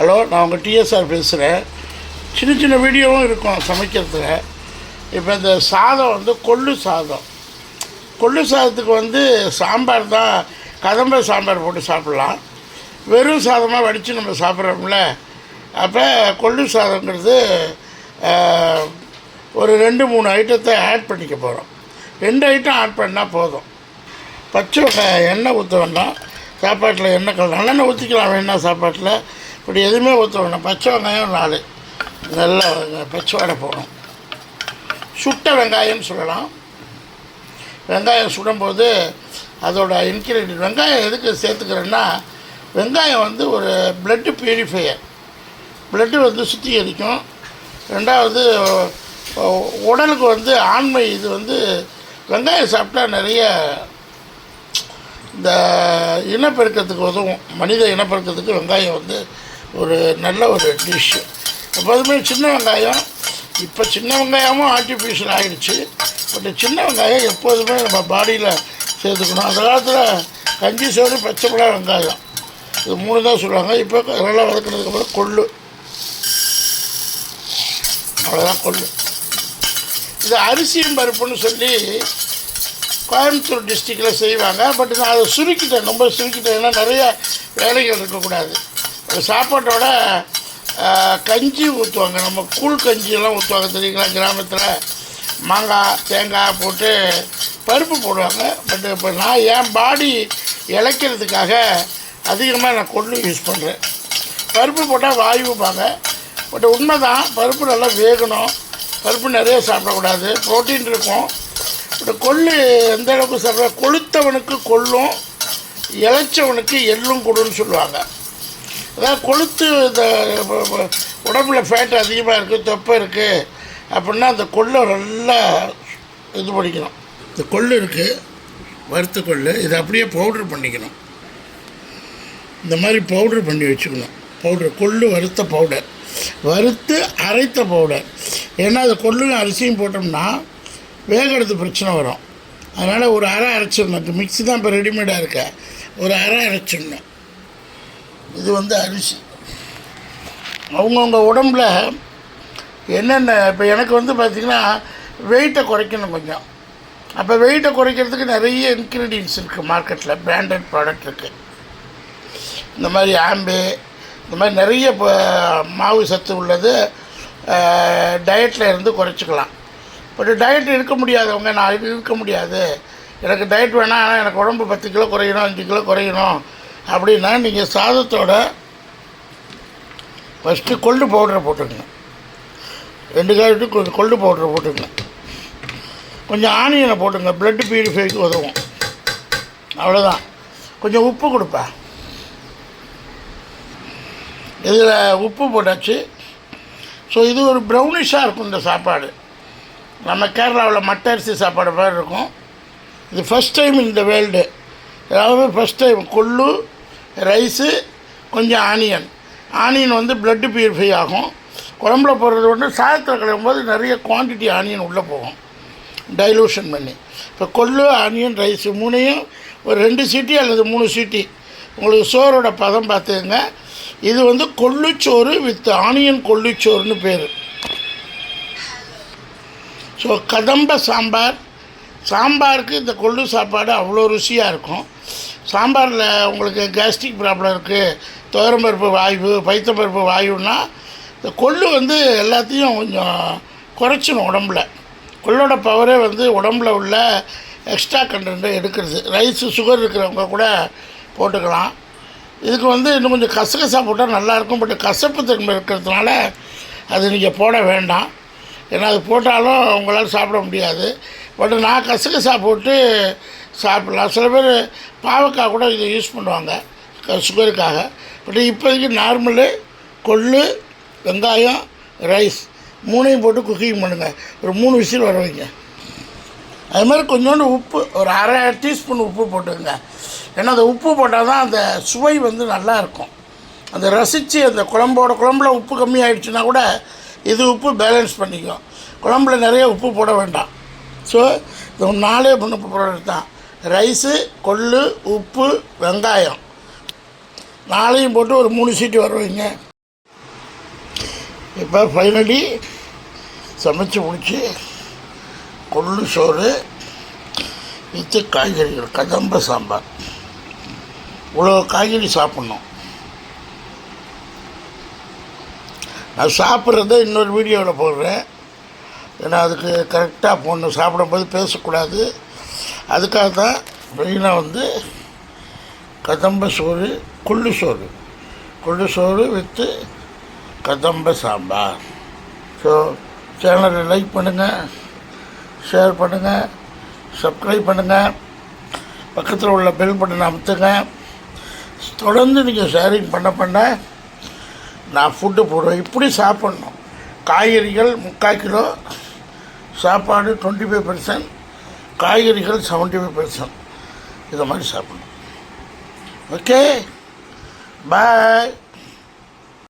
Hello நான் உங்கள் TSR பேசுகிறேன் சின்ன சின்ன வீடியோவும் இருக்கும் சமைக்கிறதுல. இப்போ இந்த சாதம் வந்து கொள்ளு சாதம். கொள்ளு சாதத்துக்கு வந்து சாம்பார் தான் கதம்ப சாம்பார் போட்டு சாப்பிட்லாம். வெறும் சாதமாக வடித்து நம்ம சாப்பிட்றோம்ல. அப்போ கொள்ளு சாதங்கிறது ஒரு ரெண்டு மூணு ஐட்டத்தை ஆட் பண்ணிக்க போகிறோம் ரெண்டு ஐட்டம் ஆட் பண்ணால் போதும். பச்சை எண்ணெய் ஊற்ற வேண்டாம். சாப்பாட்டில் எண்ணெய் கல நல்லெண்ணெய் ஊற்றிக்கலாம் வேணாம் சாப்பாட்டில். இப்படி எதுவுமே ஊற்ற பச்சை வெங்காயம் நாலு. நல்லா பச்சை வடை போகணும் சுட்ட வெங்காயம்னு சொல்லலாம். வெங்காயம் சுடும்போது அதோட இன்க்ரீடியன்ட் வெங்காயம் எதுக்கு சேர்த்துக்கிறேன்னா வெங்காயம் வந்து ஒரு பிளட்டு பியூரிஃபையர் பிளட்டு வந்து சுத்திகரிக்கும். ரெண்டாவது உடலுக்கு வந்து ஆண்மை இது வந்து வெங்காயம் சாப்பிட்டா நிறைய இந்த இனப்பெருக்கத்துக்கு உதவும். மனித இனப்பெருக்கத்துக்கு வெங்காயம் வந்து ஒரு நல்ல ஒரு டிஷ்ஷு எப்போதுமே சின்ன வெங்காயம். இப்போ சின்ன வெங்காயமும் ஆர்டிஃபிஷியல் ஆகிடுச்சு பட் சின்ன வெங்காயம் எப்போதுமே நம்ம பாடியில் சேர்த்துக்கணும். அந்த காலத்தில் கஞ்சி சோறு பச்சை மிளகா வெங்காயம். இது மூணு தான் சொல்லுவாங்க. இப்போ நல்லா வளர்க்குறதுக்கப்புறம் கொள்ளு. அவ்வளோதான் கொள்ளு. இது அரிசியும் பருப்புன்னு சொல்லி கோயம்புத்தூர் டிஸ்ட்ரிக்டில் செய்வாங்க. பட் நான் அதை சுருக்கிட்டேன். ரொம்ப சுருக்கிட்டேன். ஏன்னா நிறைய வேலைகள் இருக்கக்கூடாது. சாப்பாட்டோட கஞ்சி ஊற்றுவாங்க நம்ம கூழ் கஞ்சியெல்லாம் ஊற்றுவாங்க தெரியுங்களா? கிராமத்தில் மாங்காய் தேங்காய் போட்டு பருப்பு போடுவாங்க. பட் இப்போ நான் என் பாடி இளைக்கிறதுக்காக அதிகமாக நான் கொள்ளு யூஸ் பண்ணுறேன் பருப்பு போட்டால் வாயுப்பாங்க பட் உண்மை தான் பருப்பு நல்லா வேகணும். பருப்பு நிறைய சாப்பிடக்கூடாது. ப்ரோட்டீன் இருக்கும். பட் கொள்ளு எந்த அளவுக்கு சாப்பிட கொளுத்தவனுக்கு கொள்ளும் இளைச்சவனுக்கு எள்ளும் கொடுன்னு சொல்லுவாங்க. அதாவது கொளுத்து இந்த உடம்புல ஃபேட் அதிகமாக இருக்குது தொப்பை இருக்குது அப்படின்னா அந்த கொள்ளை நல்லா இது பண்ணிக்கணும். இந்த கொள்ளு இருக்குது வறுத்த கொள்ளு இதை அப்படியே பவுட்ரு பண்ணிக்கணும். இந்த மாதிரி பவுட்ரு பண்ணி வச்சுக்கணும். பவுட்ரு கொள்ளு வறுத்த பவுடர் வறுத்து அரைத்த பவுடர் ஏன்னா அது கொள்ளும் அரிசியும் போட்டோம்னா வேகிறது பிரச்சனை வரும். அதனால் ஒரு அரை அரைச்சிடணும். மிக்ஸி தான் இப்போ ரெடிமேடாக இருக்க. ஒரு அரை அரைச்சிடணும். இது வந்து அரிசி. அவங்கவுங்க உடம்புல என்னென்ன இப்போ எனக்கு வந்து பார்த்திங்கன்னா வெயிட்டை குறைக்கணும் கொஞ்சம். அப்போ வெயிட்டை குறைக்கிறதுக்கு நிறைய இன்க்ரீடியன்ஸ் இருக்குது மார்க்கெட்டில் பிராண்டட் ப்ராடக்ட் இருக்குது இந்த மாதிரி ஆம்பு இந்த மாதிரி நிறைய இப்போ மாவு சத்து உள்ளது டயட்டில் இருந்து குறைச்சிக்கலாம். பட் டயட் இருக்க முடியாதவங்க நான் இருக்க முடியாது. எனக்கு டயட் வேணாம் ஆனால் எனக்கு உடம்பு பத்து கிலோ குறையணும் அஞ்சு கிலோ குறையணும். அப்படின்னா நீங்கள் சாதத்தோட ஃபஸ்ட்டு கொள்ளு பவுடரை போட்டுக்கங்க ரெண்டு கேரட்டு கொஞ்சம் கொள்ளு பவுடரை போட்டுக்கங்க கொஞ்சம் ஆனியனை போட்டுங்க ப்ளட் பியூரிஃபைக்கு உதவும். அவ்வளோதான் கொஞ்சம் உப்பு கொடுப்பேன் இதில் உப்பு போட்டாச்சு. ஸோ இது ஒரு ப்ரௌனிஷாக இருக்கும் இந்த சாப்பாடு. நம்ம கேரளாவில் மட்ட அரிசி சாப்பாடு மாதிரி இருக்கும். இது ஃபஸ்ட் டைம் இந்த வேர்ல்டு அதாவது ஃபஸ்ட் டைம் கொள்ளு ரைஸு கொஞ்சம் ஆனியன் ஆனியன் வந்து பிளட்டு பியூரிஃபை ஆகும். குழம்புல போடுறது வந்து சாதத்தில் கிளம்பும்போது போது நிறைய குவான்டிட்டி ஆனியன் உள்ளே போகும். டைலூஷன் பண்ணி. இப்போ கொள்ளு ஆனியன் ரைஸ் மூணையும் ஒரு ரெண்டு சீட்டி அல்லது மூணு சீட்டி. உங்களுக்கு சோறோட பதம் பார்த்துங்க இது வந்து கொள்ளுச்சோறு வித் ஆனியன் கொள்ளுச்சோறுன்னு பேர். ஸோ கதம்ப சாம்பார். சாம்பாருக்கு இந்த கொள்ளு சாப்பாடு அவ்வளோ ருசியாக இருக்கும். சாம்பாரில் உங்களுக்கு கேஸ்ட்ரிக் ப்ராப்ளம் இருக்குது துவரம்பருப்பு வாய்வு பைத்தம்பருப்பு வாயுன்னா இந்த கொள்ளு வந்து எல்லாத்தையும் கொஞ்சம் குறைச்சிடும் உடம்புல. கொள்ளோட பவரே வந்து உடம்புல உள்ள எக்ஸ்ட்ரா கண்டென்ட்டை எடுக்கிறது. ரைஸு சுகர் இருக்கிறவங்க கூட போட்டுக்கலாம். இதுக்கு வந்து இன்னும் கொஞ்சம் கசகசா போட்டால் நல்லாயிருக்கும் பட் கசப்பு தன்மை இருக்கிறதுனால அது நீங்கள் போட வேண்டாம். ஏன்னா அது போட்டாலும் உங்களால் சாப்பிட முடியாது. பட் நான் கசகசா போட்டு சாப்பிட்லாம். சில பேர் பாவக்காய் கூட இதை யூஸ் பண்ணுவாங்க சுகருக்காக. பட் இப்போதைக்கு நார்மலு கொள்ளு வெங்காயம் ரைஸ் மூணையும் போட்டு குக்கிங் பண்ணுங்கள் ஒரு மூணு விசில் வர வைங்க. அது மாதிரி கொஞ்சோண்டு உப்பு ஒரு அரை டீஸ்பூன் உப்பு போட்டுக்கங்க. ஏன்னா அந்த உப்பு போட்டால் தான் அந்த சுவை வந்து நல்லா இருக்கும். அந்த ரசித்து அந்த குழம்போட குழம்புல உப்பு கம்மியாயிடுச்சுன்னா கூட இது உப்பு பேலன்ஸ் பண்ணிக்கும். குழம்புல நிறைய உப்பு போட வேண்டாம். ஸோ இது நாளே பண்ண ப்ராடக்ட் தான். ரைஸு கொள்ளு உப்பு வெங்காயம். நாளையும் போட்டு ஒரு மூணு சீட்டு வருவீங்க. இப்போ ஃபைனலி சமைச்சு முடிச்சு கொள்ளு சோறு வித்து காய்கறிகள் கதம்ப சாம்பார். இவ்வளோ காய்கறி சாப்பிட்ணும். நான் சாப்பிட்றத இன்னொரு வீடியோவில் போடுறேன். ஏன்னா அதுக்கு கரெக்டாக போடணும். சாப்பிடும்போது பேசக்கூடாது. அதுக்காக தான் மெயினாக வந்து கதம்ப சோறு கொள்ளு சோறு. கொள்ளு சோறு வித்து கதம்ப சாம்பார். ஸோ சேனலை லைக் பண்ணுங்கள் ஷேர் பண்ணுங்கள் சப்ஸ்கிரைப் பண்ணுங்கள் பக்கத்தில் உள்ள பெல் பட்டனை அமுத்துங்க. தொடர்ந்து நீங்கள் ஷேரிங் பண்ண பண்ண நான் ஃபுட்டு போடுவேன். இப்படி சாப்பிட்ணும். காய்கறிகள் முக்கால் கிலோ சாப்பாடு டுவெண்ட்டி ஃபைவ் பர்சன்ட் காய்கறிகள் செவன்டி ஃபைவ் பர்சன்ட் இதை மாதிரி சாப்பிடணும். Okay bye